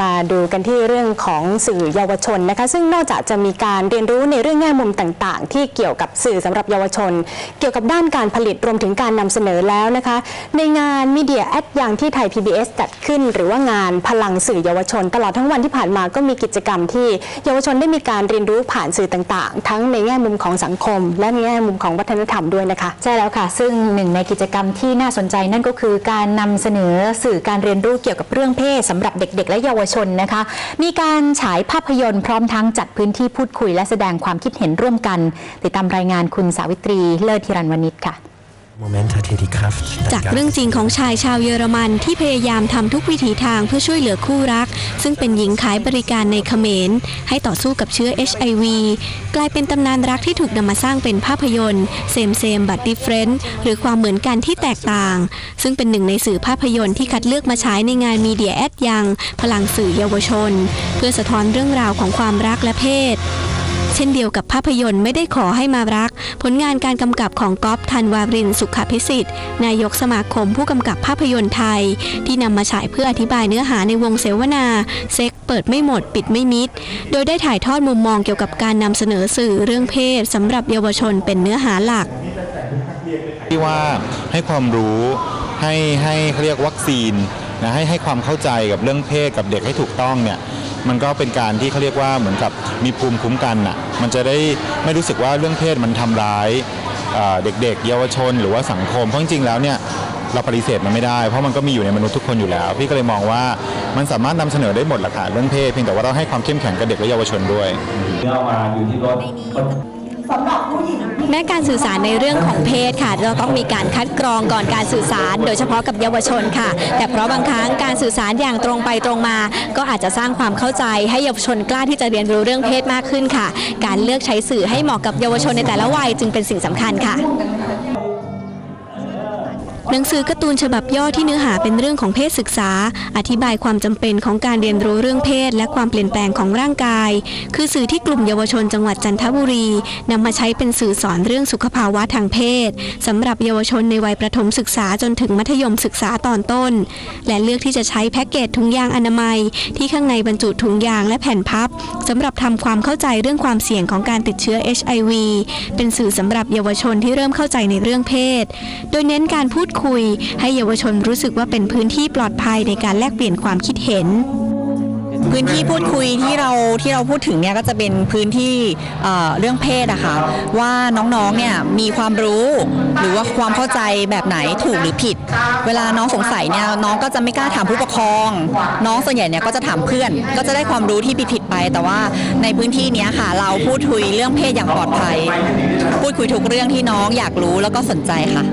มาดูกันที่เรื่องของสื่อเยาวชนนะคะ ซึ่งนอกจากจะมีการเรียนรู้ในเรื่องแง่มุมต่างๆ ที่เกี่ยวกับสื่อสำหรับเยาวชน เกี่ยวกับด้านการผลิตรวมถึงการนำเสนอแล้วนะคะ ในงานมีเดียแอดยังที่ไทย PBS จัดขึ้น หรือว่างานพลังสื่อเยาวชน ตลอดทั้งวันที่ผ่านมาก็มีกิจกรรมที่เยาวชนได้มีการเรียนรู้ผ่านสื่อต่างๆ ทั้งในแง่มุมของสังคม และในแง่มุมของวัฒนธรรมด้วยนะคะใช่แล้วค่ะ ซึ่งหนึ่งในกิจกรรมที่น่าสนใจนั่นก็คือการนำเสนอสื่อการเรียนรู้เกี่ยวกับเรื่องเพศสำหรับเด็ก ๆ และเยาวชนนะคะ มีการฉายภาพยนตร์พร้อมทั้งจัดพื้นที่พูดคุยและแสดงความคิดเห็นร่วมกัน ติดตามรายงานคุณสาวิตรีเลิศธิรันวณิชค่ะ Moment hat hier die Kraft. จากเรื่องจริงของชายชาวเยอรมันที่พยายามทำทุกวิถีทางเพื่อช่วยเหลือคู่รัก ซึ่งเป็นหญิงขายบริการในเขมร ให้ต่อสู้กับเชื้อ HIV กลายเป็นตำนานรักที่ถูกนำมาสร้างเป็นภาพยนตร์เซมเซมบัตดิเฟรนหรือความเหมือนกันที่แตกต่าง ซึ่งเป็นหนึ่งในสื่อภาพยนตร์ที่คัดเลือกมาฉายในงานมีเดียแอดยังพลังสื่อเยาวชน เพื่อสะท้อนเรื่องราวของความรักและเพศ เช่นเดียวกับภาพยนตร์ไม่ได้ขอให้มารัก ผลงานการกำกับของก๊อฟธันวารินสุขพิสิทธิ์ นายกสมาคมผู้กำกับภาพยนตร์ไทย ที่นำมาฉายเพื่ออธิบายเนื้อหาในวงเสวนาเซ็กเปิดไม่หมดปิดไม่มิด โดยได้ถ่ายทอดมุมมองเกี่ยวกับการนำเสนอสื่อเรื่องเพศสำหรับเยาวชนเป็นเนื้อหาหลัก ที่ว่าให้ความรู้ให้ให้เขาเรียกวัคซีนนะให้ให้ความเข้าใจกับเรื่องเพศกับเด็กให้ถูกต้องเนี่ย มันก็เป็นการที่เขาเรียกว่าเหมือนกับมีภูมิคุ้มกันอะมันจะได้ไม่รู้สึกว่าเรื่องเพศมันทำร้ายเอ่อเด็กๆ เยาวชน หรือว่าสังคมเพราะจริงๆแล้วเนี่ยเราปฏิเสธมันไม่ได้ เพราะมันก็มีอยู่ในมนุษย์ทุกคนอยู่แล้ว พี่ก็เลยมองว่ามันสามารถนำเสนอได้หมดแหละค่ะเรื่องเพศเพียงแต่ว่าต้องให้ความเข้มแข็งกับเด็กและเยาวชนด้วยแม้ การสื่อสารในเรื่องของเพศค่ะ เราต้องมีการคัดกรองก่อนการสื่อสาร โดยเฉพาะกับเยาวชนค่ะ แต่เพราะบางครั้งการสื่อสารอย่างตรงไปตรงมา ก็อาจจะสร้างความเข้าใจให้เยาวชนกล้าที่จะเรียนรู้เรื่องเพศมากขึ้นค่ะ การเลือกใช้สื่อให้เหมาะกับเยาวชนในแต่ละวัยจึงเป็นสิ่งสำคัญค่ะ หนังสือการ์ตูนฉบับย่อที่เนื้อหาเป็นเรื่องของเพศศึกษา อธิบายความจำเป็นของการเรียนรู้เรื่องเพศ และความเปลี่ยนแปลงของร่างกาย คือสื่อที่กลุ่มเยาวชนจังหวัดจันทบุรีนำมาใช้เป็นสื่อสอนเรื่องสุขภาวะทางเพศสำหรับเยาวชนในวัยประถมศึกษาจนถึงมัธยมศึกษาตอนต้น และเลือกที่จะใช้แพ็กเกจถุงยางอนามัย ที่ข้างในบรรจุถุงยางและแผ่นพับสำหรับทำความเข้าใจเรื่องความเสี่ยงของการติดเชื้อ HIV เป็นสื่อสำหรับเยาวชนที่เริ่มเข้าใจในเรื่องเพศ โดยเน้นการพูดคุย ให้เยาวชนรู้สึกว่าเป็นพื้นที่ปลอดภัยในการแลกเปลี่ยนความคิดเห็นพื้นที่พูดคุยที่เราที่เราพูดถึงเนี่ยก็จะเป็นพื้นที่เเรื่องเพศอะค่ะว่าน้องๆเนี่ยมีความรู้ หรือว่าความเข้าใจแบบไหนถูกหรือผิด เวลาน้องสงสัยเนี่ยน้องก็จะไม่กล้าถามผู้ปกครอง น้องส่วนใหญ่เนี่ยก็จะถามเพื่อน ก็จะได้ความรู้ที่ผิดๆไป แต่ว่าในพื้นที่นี้ค่ะ เราพูดคุยเรื่องเพศอย่างปลอดภัย พูดคุยทุกเรื่องที่น้องอยากรู้แล้วก็สนใจค่ะ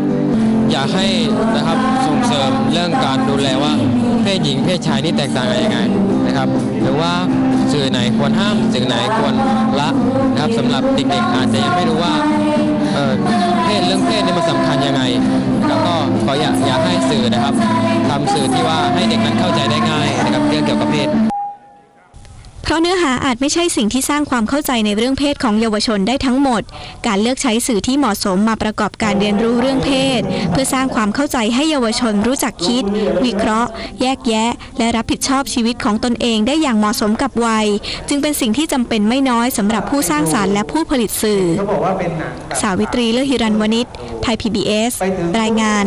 อยากให้นะครับส่งเสริมเรื่องการดูแลว่าเพศหญิงเพศชายนี่แตกต่างกันยังไงนะครับ หรือว่าสื่อไหนควรห้ามสื่อไหนควรละนะครับสำหรับเด็กๆอาจจะยังไม่รู้ว่าเอ่อเพศเรื่องเพศนี่มันสำคัญยังไง แล้วก็ขออยากอยากให้สื่อนะครับทำสื่อที่ว่าให้เด็กนั้นเข้าใจได้ง่ายนะครับเรื่องเกี่ยวกับเพศ เพราะเนื้อหาอาจไม่ใช่สิ่งที่สร้างความเข้าใจในเรื่องเพศของเยาวชนได้ทั้งหมด การเลือกใช้สื่อที่เหมาะสมมาประกอบการเรียนรู้เรื่องเพศ เพื่อสร้างความเข้าใจให้เยาวชนรู้จักคิด วิเคราะห์ แยกแยะ และรับผิดชอบชีวิตของตนเองได้อย่างเหมาะสมกับวัย จึงเป็นสิ่งที่จำเป็นไม่น้อยสำหรับผู้สร้างสารรค์และผู้ผลิตสื่อ สาวิตรีเลือหิรันวณิชไทย PBS ไปถึงรายงาน